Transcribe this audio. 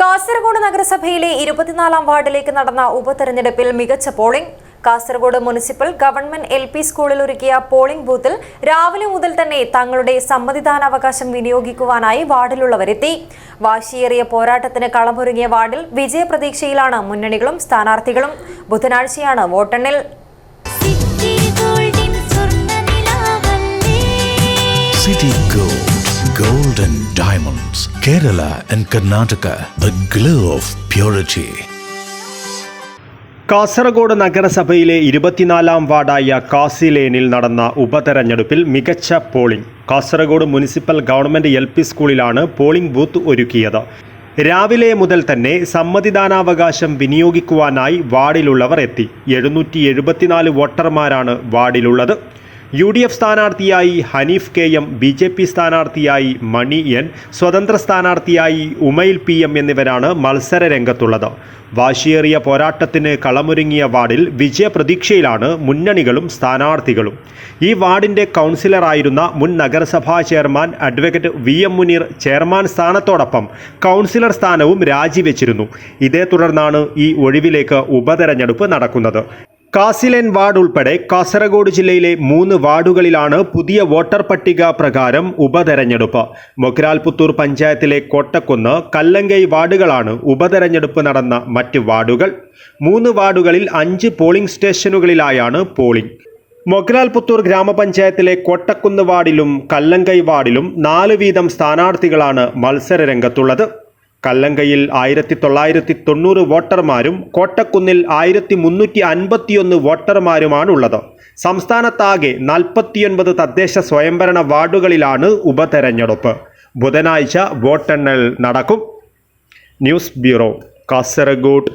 കാസർഗോഡ് നഗരസഭയിലെ ഇരുപത്തിനാലാം വാർഡിലേക്ക് നടന്ന ഉപതെരഞ്ഞെടുപ്പിൽ മികച്ച polling. Kasaragod municipal government L P സ്കൂളിൽ ഒരുക്കിയ പോളിംഗ് ബൂത്തിൽ രാവിലെ മുതൽ തന്നെ തങ്ങളുടെ സമ്മതിദാനാവകാശം വിനിയോഗിക്കുവാനായി വാർഡിലുള്ളവരെത്തി. വാശിയേറിയ പോരാട്ടത്തിന് കളമൊരുങ്ങിയ വാർഡിൽ വിജയപ്രതീക്ഷയിലാണ് മുന്നണികളും സ്ഥാനാർത്ഥികളും. ബുധനാഴ്ചയാണ് വോട്ടെണ്ണൽ. Gold and Diamonds, Kerala and Karnataka, the glow of purity. Kasaragod നഗരസഭയിലെ ഇരുപത്തിനാലാം വാർഡായ കാസിലേനിൽ നടന്ന ഉപതെരഞ്ഞെടുപ്പിൽ മികച്ച polling. Kasaragod municipal government L P സ്കൂളിലാണ് പോളിംഗ് ബൂത്ത് ഒരുക്കിയത്. രാവിലെ മുതൽ തന്നെ സമ്മതിദാനാവകാശം വിനിയോഗിക്കുവാനായി വാർഡിലുള്ളവർ എത്തി. എഴുന്നൂറ്റി എഴുപത്തിനാല് വോട്ടർമാരാണ് വാർഡിലുള്ളത്. യു ഡി എഫ് സ്ഥാനാർത്ഥിയായി Hanif K M B J P സ്ഥാനാർത്ഥിയായി മണി എൻ സ്വതന്ത്ര സ്ഥാനാർത്ഥിയായി ഉമയിൽ പി എം എന്നിവരാണ് മത്സര രംഗത്തുള്ളത്. വാശിയേറിയ പോരാട്ടത്തിന് കളമൊരുങ്ങിയ വാർഡിൽ വിജയപ്രതീക്ഷയിലാണ് മുന്നണികളും സ്ഥാനാർത്ഥികളും. ഈ വാർഡിന്റെ കൗൺസിലറായിരുന്ന മുൻ നഗരസഭാ chairman advocate V M Muneer chairman സ്ഥാനത്തോടൊപ്പം councillor സ്ഥാനവും രാജിവെച്ചിരുന്നു. ഇതേ തുടർന്നാണ് ഈ ഒഴിവിലേക്ക് ഉപതെരഞ്ഞെടുപ്പ് നടക്കുന്നത്. കാസിലേൻ വാർഡ് ഉൾപ്പെടെ കാസർഗോഡ് ജില്ലയിലെ മൂന്ന് വാർഡുകളിലാണ് പുതിയ വോട്ടർ പട്ടിക പ്രകാരം ഉപതെരഞ്ഞെടുപ്പ്. മൊഗ്രാൽ പുത്തൂർ പഞ്ചായത്തിലെ കോട്ടക്കുന്ന് കല്ലങ്കൈ വാർഡുകളാണ് ഉപതെരഞ്ഞെടുപ്പ് നടന്ന മറ്റ് വാർഡുകൾ. മൂന്ന് വാർഡുകളിൽ അഞ്ച് പോളിംഗ് സ്റ്റേഷനുകളിലായാണ് പോളിംഗ്. മൊഗ്രാൽ പുത്തൂർ ഗ്രാമപഞ്ചായത്തിലെ കോട്ടക്കുന്ന് വാർഡിലും കല്ലങ്കൈ വാർഡിലും നാല് വീതം സ്ഥാനാർത്ഥികളാണ് മത്സര രംഗത്തുള്ളത് കല്ലങ്കയിൽ ആയിരത്തി തൊള്ളായിരത്തി തൊണ്ണൂറ് വോട്ടർമാരും കോട്ടക്കുന്നിൽ ആയിരത്തി മുന്നൂറ്റി അൻപത്തിയൊന്ന് വോട്ടർമാരുമാണുള്ളത്. സംസ്ഥാനത്താകെ നാൽപ്പത്തിയൊൻപത് തദ്ദേശ സ്വയംഭരണ വാർഡുകളിലാണ് ഉപതെരഞ്ഞെടുപ്പ്. ബുധനാഴ്ച വോട്ടെണ്ണൽ നടക്കും. News bureau Kasaragod.